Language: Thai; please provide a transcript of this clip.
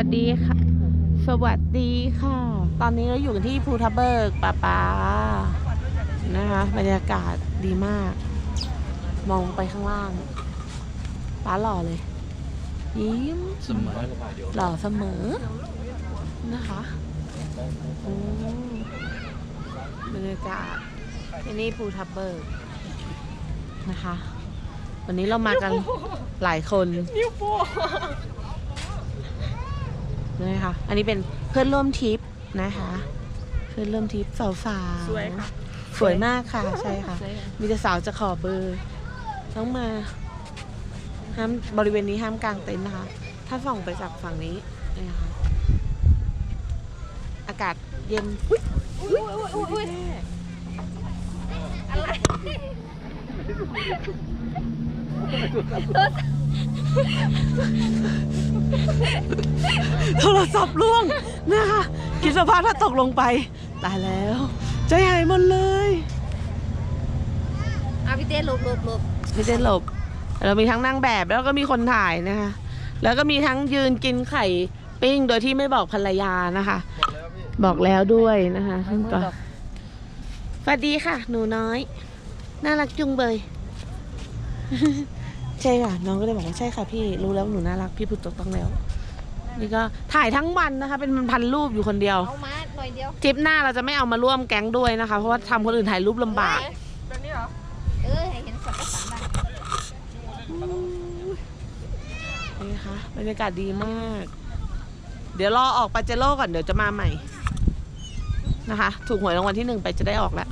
วัสดีค่ะ สวัสดีค่ะ ตอนนี้เราอยู่กันที่ภูทับเบิกป่าป้านะคะบรรยากาศดีมาก มองไปข้างล่างป้าหล่อเลย ยิ้มเสมอหล่อเสมอนะคะบรรยากาศที่นี่ภูทับเบิกนะคะ วันนี้เรามากันหลายคนนิ้วโป้ นี่ค่ะอันนี้เป็นเพื่อนร่วมทริปนะคะ เพื่อนร่วมทริปสาวๆสวยค่ะสวยมากค่ะใช่ค่ะ มีแต่สาวจะขอเบอร์ต้องมาห้ามบริเวณนี้ห้ามกางเต็นท์นะคะ ถ้าส่องไปจากฝั่งนี้นี่นะคะอากาศเย็นอุ๊ยอุ้ยอุ้ยอุ้ยอุ้ยอะไร โทรศัพท์ล่วงนะคะคิดสภาพถ้าตกลงไป ตายแล้ว ใจหายหมดเลยอะพี่เต้หลบหลบหลบไม่ได้หลบ เรามีทั้งนั่งแบบแล้วก็มีคนถ่ายนะคะแล้วก็มีทั้งยืนกินไข่ปิ้งโดยที่ไม่บอกภรรยานะคะ บอกแล้วด้วยนะคะท่านก่อนสวัสดีค่ะ หนูน้อย น่ารักจุงเบย ใช่ค่ะ น้องก็เลยบอกว่าใช่ค่ะพี่รู้แล้วหนูน่ารักพี่พูดถูกต้องแล้ว นี่ก็ถ่ายทั้งวันนะคะ เป็นพันๆรูปอยู่คนเดียว เอามาหน่อยเดียว ทริปหน้าเราจะไม่เอามาร่วมแก๊งด้วยนะคะ เพราะว่าทำคนอื่นถ่ายรูปลำบาก แบบนี้เหรอ เออให้เห็นสัตว์ประสานได้นี่นะคะบรรยากาศดีมาก เดี๋ยวรอออกปาเจโร่ก่อนเดี๋ยวจะมาใหม่นะคะ ถูกหวยรางวัลที่หนึ่งไปจะได้ออกแล้ว